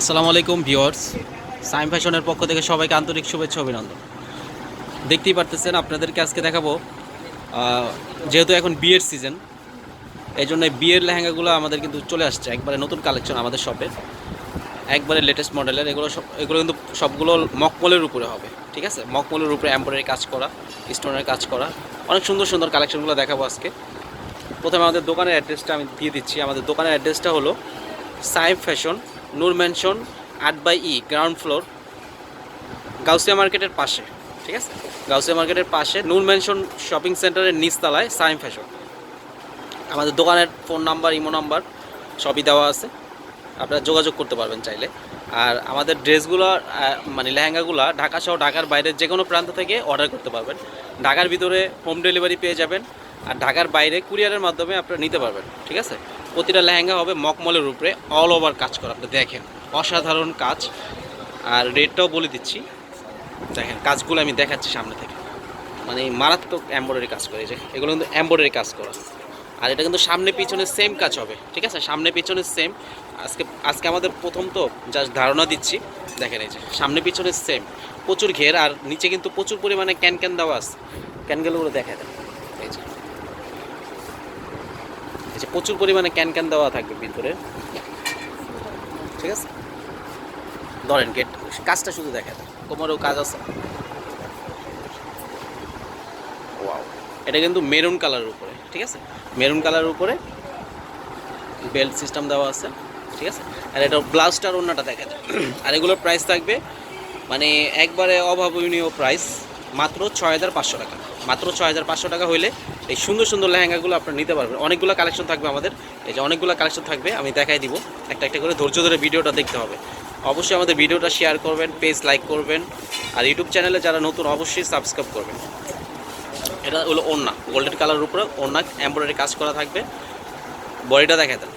আসসালামু আলাইকুম, ভিউয়ার্স। সাইম ফ্যাশনের পক্ষ থেকে সবাইকে আন্তরিক শুভেচ্ছা অভিনন্দন। দেখতেই পারতেছেন, আপনাদেরকে আজকে দেখাবো যেহেতু এখন বিয়ের সিজন এই জন্য বিয়ের লেহেঙ্গাগুলো আমাদের কিন্তু চলে আসছে। একবারে নতুন কালেকশন আমাদের শপে একবারে লেটেস্ট মডেলের এগুলো সব এগুলো কিন্তু সবগুলো মকমলের উপরে হবে, ঠিক আছে? মকমলের উপরে এম্ব্রয়ডারি কাজ করা স্টোনের কাজ করা। অনেক সুন্দর সুন্দর কালেকশনগুলো দেখাবো আজকে। প্রথমে আমাদের দোকানের অ্যাড্রেসটা আমি দিয়ে দিচ্ছি। আমাদের দোকানের অ্যাড্রেসটা হলো সাইম ফ্যাশন নূর ম্যানশন, আট by E, ground floor, Gausia মার্কেটের পাশে, ঠিক আছে? গাউসিয়া মার্কেটের পাশে নূর ম্যানশন শপিং সেন্টারের নিচতলায় সাইম ফ্যাশন। আমাদের দোকানের ফোন নাম্বার, ইমো নাম্বার, সবই দেওয়া আছে। আপনারা যোগাযোগ করতে পারবেন চাইলে। আর আমাদের ড্রেসগুলো মানে লেহেঙ্গাগুলো ঢাকা সহ ঢাকার বাইরের যে কোনো প্রান্ত থেকে অর্ডার করতে পারবেন। ঢাকার ভিতরে হোম ডেলিভারি পেয়ে যাবেন। আর ঢাকার বাইরে কুরিয়ারের মাধ্যমে আপনারা নিতে পারবেন, ঠিক আছে? প্রতিটা লেহেঙ্গা হবে মকমলের উপরে অল ওভার কাজ করা। আপনি দেখেন, অসাধারণ কাজ। আর রেটটাও বলে দিচ্ছি। দেখেন, কাজগুলো আমি দেখাচ্ছি সামনে থেকে। মানে মারাত্মক এম্ব্রয়ডারি কাজ করে যে, এগুলো কিন্তু এম্ব্রয়ডারি কাজ করা। আর এটা কিন্তু সামনে পিছনে সেম কাজ হবে, ঠিক আছে? সামনে পিছনে সেম আজকে আজকে আমাদের প্রথম তো জাস্ট ধারণা দিচ্ছি। দেখেন এই যে, সামনে পিছনে সেম প্রচুর ঘের, আর নিচে কিন্তু প্রচুর পরিমাণে ক্যান ক্যান দেওয়া আছে। ক্যানগুলো দেখা দেন। এই যে যে প্রচুর পরিমাণে ক্যান ক্যান দেওয়া থাকবে ভিতরে ঠিক আছে? ধরেন গেট, কাজটা শুধু দেখা দেন কোমরেও কাজ আছে। ওয়াও এটা কিন্তু মেরুন কালারের উপরে, ঠিক আছে? মেরুন কালারের উপরে বেল্ট সিস্টেম দেওয়া আছে, ঠিক আছে? আর এটা ব্লাউজটার অন্যটা দেখা যায় আর এগুলোর প্রাইস থাকবে মানে একবারে অভাবনীয় প্রাইস মাত্র ছয় হাজার পাঁচশো টাকা। মাত্র ছয় হাজার পাঁচশো টাকা হইলে এই সুন্দর সুন্দর লেহেঙ্গাগুলো আপনারা নিতে পারবেন। অনেকগুলো কালেকশন থাকবে আমাদের। এই যে অনেকগুলো কালেকশন থাকবে, আমি দেখাই দিব। একটা একটা করে ধৈর্য ধরে ভিডিওটা দেখতে হবে। অবশ্যই আমাদের ভিডিওটা শেয়ার করবেন পেজ লাইক করবেন। আর ইউটিউব চ্যানেলে যারা নতুন, অবশ্যই সাবস্ক্রাইব করবেন। এটা হলো ওড়না গোল্ডেন কালারের উপরে ওড়না এমব্রয়ডারি কাজ করা থাকবে। বডিটা দেখে দেন।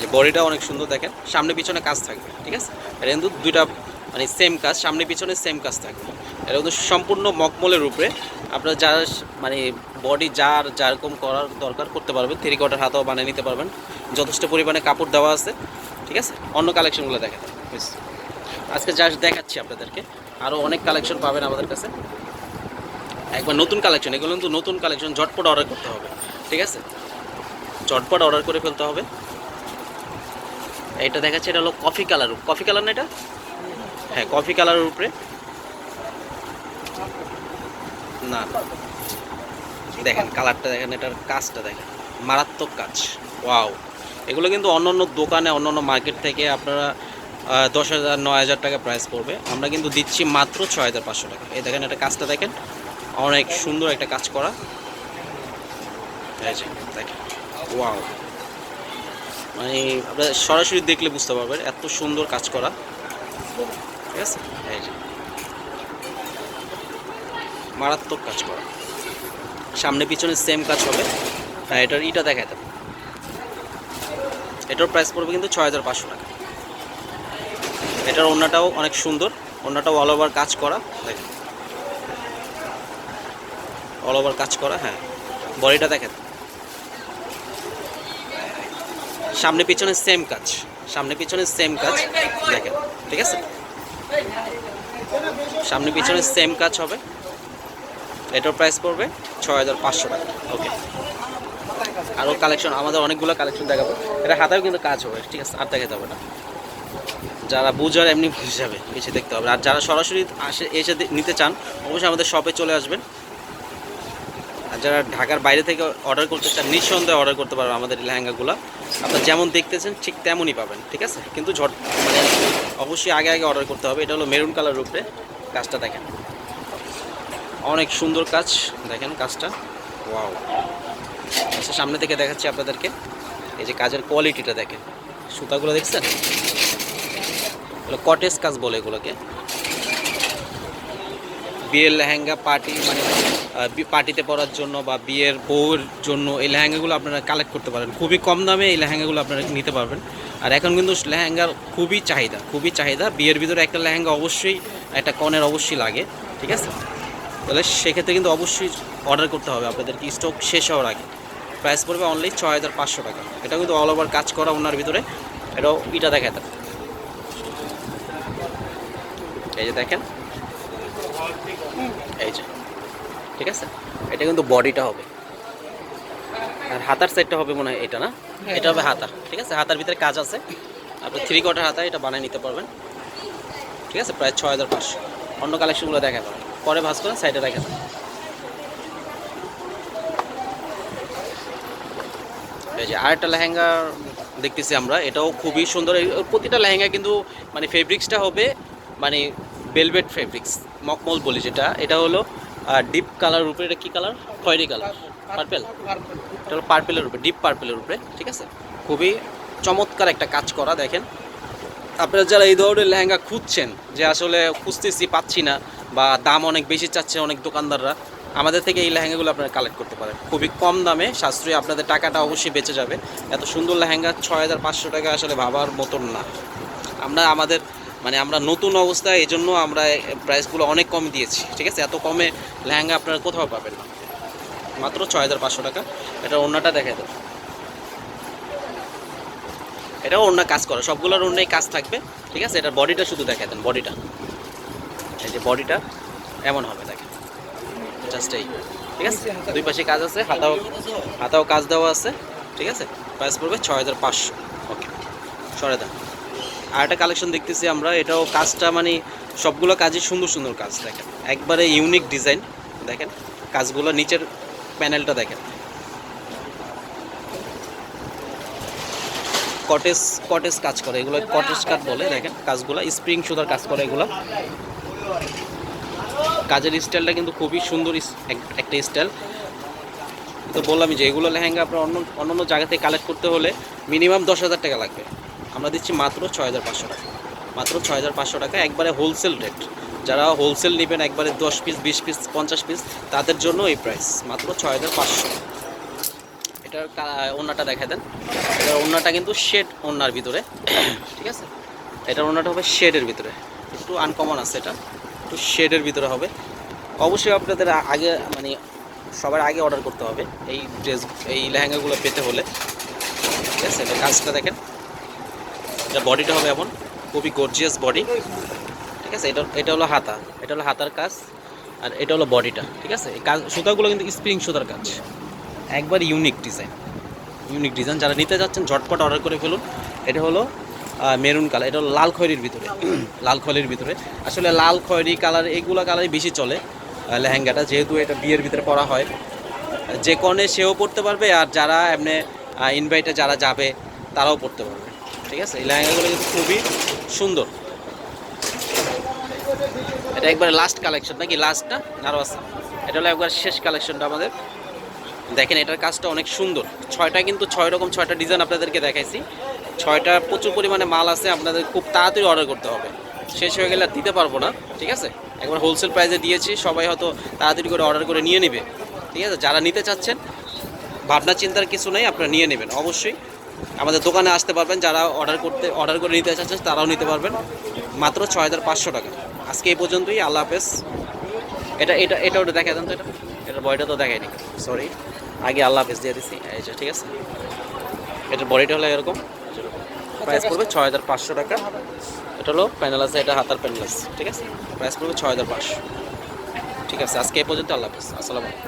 যে বডিটা অনেক সুন্দর দেখেন। সামনে পিছনে কাজ থাকবে, ঠিক আছে? রেন্দু দুইটা মানে সেম কাজ, সামনে পিছনে সেম কাজ থাকবে। এটা কিন্তু সম্পূর্ণ মকমলের উপরে আপনারা যারা মানে বডি যার, যারকম করার দরকার করতে পারবেন থ্রি কোয়ার্টার হাতেও বানিয়ে নিতে পারবেন। যথেষ্ট পরিমাণে কাপড় দেওয়া আছে, ঠিক আছে? অন্য কালেকশনগুলো দেখেন আজকে জাস্ট দেখাচ্ছি আপনাদেরকে। আরও অনেক কালেকশন পাবেন আমাদের কাছে। একবার নতুন কালেকশন এগুলো কিন্তু নতুন কালেকশন ঝটপট অর্ডার করতে হবে, ঠিক আছে? ঝটপট অর্ডার করে ফেলতে হবে। এটা দেখাচ্ছে, এটা হলো কফি কালার কফি কালার না এটা? হ্যাঁ কফি কালারের উপরে। না। দেখেন, কালারটা দেখেন, এটার কাজটা দেখেন। মারাত্মক কাজ। ওয়াও। এগুলো কিন্তু অন্য অন্য দোকানে অন্য অন্য মার্কেট থেকে আপনারা দশ হাজার, নয় হাজার টাকা প্রাইস পড়বে। আমরা কিন্তু দিচ্ছি মাত্র ছয় হাজার পাঁচশো টাকা। এই দেখেন, এটা কাজটা দেখেন। অনেক সুন্দর একটা কাজ করা। দেখেন। ওয়াও। মানে আপনারা সরাসরি দেখলে বুঝতে পারবেন, এত সুন্দর কাজ করা। ঠিক আছে? মারাত্মক কাজ করা। সামনে পিছনে সেম কাজ হবে। হ্যাঁ এটার ইটা দেখা দেবে এটার প্রাইস পড়বে কিন্তু ছয় হাজার পাঁচশো টাকা। এটার অন্যটাও অনেক সুন্দর। অন্যটাও অল ওভার কাজ করা। দেখেন অল ওভার কাজ করা হ্যাঁ। বডিটা দেখেন। সামনে পিছনে সেম কাজ। সামনে পিছনে সেম কাজ। দেখেন, ঠিক আছে? সামনে পিছনে সেম কাজ হবে। এটার প্রাইস পড়বে ছয় হাজার পাঁচশো টাকা। ওকে আরও কালেকশন আমাদের অনেকগুলো কালেকশন দেখাবো। এটা হাতেও কিন্তু কাজ হবে ঠিক আছে? আর দেখাতে হবে না। যারা বুঝার এমনি বুঝে যাবে এসে দেখতে হবে। আর যারা সরাসরি আসে এসে নিতে চান অবশ্যই আমাদের শপে চলে আসবেন। আর যারা ঢাকার বাইরে থেকে অর্ডার করতে চান নিঃসন্দেহে অর্ডার করতে পারবেন আমাদের লেহেঙ্গাগুলো। আপনারা যেমন দেখতেছেন ঠিক তেমনই পাবেন ঠিক আছে? কিন্তু ঝট মানে অবশ্যই আগে আগে অর্ডার করতে হবে। এটা হলো মেরুন কালার উপরে কাজটা দেখেন। অনেক সুন্দর কাজ, দেখেন কাজটা। ওয়াও। আচ্ছা সামনে থেকে দেখাচ্ছি আপনাদেরকে। এই যে কাজের কোয়ালিটিটা দেখেন। সুতাগুলো দেখছেন? এগুলো কটেজ কাজ বলে এগুলোকে। বিয়ের লেহেঙ্গা, পার্টি মানে পার্টিতে পরার জন্য বা বিয়ের বউয়ের জন্য এই লেহেঙ্গাগুলো আপনারা কালেক্ট করতে পারেন। খুবই কম দামে এই লেহেঙ্গাগুলো আপনারা নিতে পারবেন। আর এখন কিন্তু লেহেঙ্গার খুবই চাহিদা খুবই চাহিদা। বিয়ের ভিতরে একটা লেহেঙ্গা অবশ্যই, একটা কনের অবশ্যই লাগে, ঠিক আছে? তাহলে সেক্ষেত্রে কিন্তু অবশ্যই অর্ডার করতে হবে। আপনাদেরকে স্টক শেষ হওয়ার আগে। প্রাইস পড়বে অনলি ছয় হাজার পাঁচশো টাকা। এটা কিন্তু অল ওভার কাজ করা ওনার ভিতরে। এটাও ইটা দেখা দেন। এই যে দেখেন। এই যে। ঠিক আছে? এটা কিন্তু বডিটা হবে। আর হাতার সেটটা হবে মনে হয় এটা না? এটা হবে হাতা। ঠিক আছে? হাতার ভিতরে কাজ আছে। আপনি থ্রি কোয়ার্টার হাতা এটা বানিয়ে নিতে পারবেন। ঠিক আছে? প্রায় ছয় হাজার পাঁচশো। অন্য কালেকশনগুলো দেখা পাবেন পরে ভাজ করে সাইডে রেখে দেন। এই যে আরেকটা লেহেঙ্গা দেখতেছি আমরা, এটাও খুবই সুন্দর। প্রতিটা লেহেঙ্গা কিন্তু মানে ফেব্রিক্সটা হবে মানে ভেলভেট ফেব্রিক্স মকমল বলি যেটা। এটা হলো ডিপ কালার উপরে, এটা কী কালার খয়েরি কালার পার্পেল এটা হলো পার্পেলের উপরে ডিপ পার্পেলের উপরে, ঠিক আছে? খুবই চমৎকার একটা কাজ করা, দেখেন। আপনারা যারা এই ধরনের লেহেঙ্গা খুঁজছেন যে আসলে খুঁজতেছি, পাচ্ছি না বা দাম অনেক বেশি চাচ্ছে অনেক দোকানদাররা, আমাদের থেকে এই লেহেঙ্গাগুলো আপনারা কালেক্ট করতে পারেন। খুবই কম দামে, সাশ্রয়ী আপনাদের টাকাটা অবশ্যই বেঁচে যাবে। এত সুন্দর লেহেঙ্গা ছয় হাজার পাঁচশো টাকা আসলে ভাবার মতন না। আমরা আমাদের মানে আমরা নতুন অবস্থায় এই জন্য আমরা প্রাইসগুলো অনেক কম দিয়েছি, ঠিক আছে? এত কমে লেহেঙ্গা আপনারা কোথাও পাবেন না। মাত্র ছয় হাজার পাঁচশো টাকা। এটা অন্যটা দেখা দেবো। এটাও অন্য কাজ করে, সবগুলোর অন্যই কাজ থাকবে, ঠিক আছে? এটার বডিটা শুধু দেখা দেন বডিটা এই যে বডিটা এমন হবে, দেখেন। জাস্ট এই, ঠিক আছে? দুই পাশে কাজ আছে, হাতাও হাতাও কাজ দেওয়া আছে, ঠিক আছে? প্রাইস পড়বে ছয় হাজার পাঁচশো। ওকে সরে দেন। আর একটা কালেকশন দেখতেছি আমরা, এটাও কাজটা মানে সবগুলো কাজই সুন্দর সুন্দর কাজ, দেখেন। একবারে ইউনিক ডিজাইন দেখেন? কাজগুলো নিচের প্যানেলটা দেখেন। কটেজ কটেজ কাজ করে। এগুলো কটেজ কাজ বলে, দেখেন কাজগুলো স্প্রিং সুতার কাজ করে এগুলো। কাজের স্টাইলটা কিন্তু খুবই সুন্দর একটা স্টাইল তো বললাম যে, এগুলো লেহেঙ্গা আপনার অন্য অন্য জায়গা থেকে কালেক্ট করতে হলে মিনিমাম দশ হাজার টাকা লাগবে। আমরা দিচ্ছি মাত্র ছয় হাজার পাঁচশো টাকা। মাত্র ছয় হাজার পাঁচশো টাকা, একবারে হোলসেল রেট যারা হোলসেল নেবেন, একবারে দশ পিস বিশ পিস পঞ্চাশ পিস তাদের জন্য এই প্রাইস মাত্র ছয় হাজার পাঁচশো। এটার ওড়নাটা দেখা দেন। এটার ওড়নাটা কিন্তু শেড ওড়নার ভিতরে। ঠিক আছে? এটার ওড়নাটা হবে শেডের ভিতরে। একটু আনকমন আছে এটা। একটু শেডের ভিতরে হবে। অবশ্যই আপনাদের আগে মানে সবার আগে অর্ডার করতে হবে এই ড্রেস এই লেহেঙ্গাগুলো পেতে হলে। ঠিক আছে? এটা কাজটা দেখেন। এটা বডিটা হবে এমন। খুবই গর্জিয়াস বডি ঠিক আছে? এটা এটা হলো হাতা। এটা হলো হাতার কাজ। আর এটা হলো বডিটা ঠিক আছে? এই কাজ সুতাগুলো কিন্তু স্প্রিং সুতার কাজ। একবার ইউনিক ডিজাইন ইউনিক ডিজাইন যারা নিতে যাচ্ছেন, ঝটপট অর্ডার করে ফেলুন। এটা হলো মেরুন কালার এটা হলো লাল খয়েরির ভিতরে। লাল খয়েরির ভিতরে। আসলে লাল খয়েরি কালার এইগুলো কালারই বেশি চলে লেহেঙ্গাটা। যেহেতু এটা বিয়ের ভিতরে পরা হয়, যে কনে সেও পড়তে পারবে, আর যারা এমনি ইনভাইটে যারা যাবে, তারাও পড়তে পারবে। ঠিক আছে? এই লেহেঙ্গাগুলো কিন্তু খুবই সুন্দর। এটা একবার লাস্ট কালেকশন নাকি লাস্টটা আরও আছে এটা হলো একবার শেষ কালেকশনটা আমাদের। দেখেন এটার কাজটা অনেক সুন্দর। ছয়টা কিন্তু ছয় রকম ছয়টা ডিজাইন আপনাদেরকে দেখাইছি। ছয়টা প্রচুর পরিমাণে মাল আছে, আপনাদের খুব তাড়াতাড়ি অর্ডার করতে হবে। শেষ হয়ে গেলে দিতে পারব না, ঠিক আছে? একবার হোলসেল প্রাইসে দিয়েছি, সবাই হয়তো তাড়াতাড়ি করে অর্ডার করে নিয়ে নেবে, ঠিক আছে? যারা নিতে চাচ্ছেন, ভাবনা চিন্তার কিছু নেই, আপনারা নিয়ে নেবেন, অবশ্যই। আমাদের দোকানে আসতে পারবেন, যারা অর্ডার করতে অর্ডার করে নিতে চাচ্ছেন, তারাও নিতে পারবেন। মাত্র ছয় হাজার পাঁচশো টাকা। আজকে এই পর্যন্তই, আল্লাহ হাফেজ। এটা এটা এটা ওটা দেখা দেন তো এটা। এটার বডিটা তো দেখায়নি সরি আগে আল্লাহ হাফেজ দিয়ে দিছি। এই যে, ঠিক আছে? এটার বডিটা হলো এরকম। প্রাইস পড়বে ছয় হাজার পাঁচশো টাকা। এটা হলো প্যানেল আছে, এটা হাতার প্যানেল আছে, ঠিক আছে? প্রাইস পড়বে ছয় হাজার পাঁচশো। ঠিক আছে, আজকে এই পর্যন্ত আল্লাহ হাফেজ। আসসালামু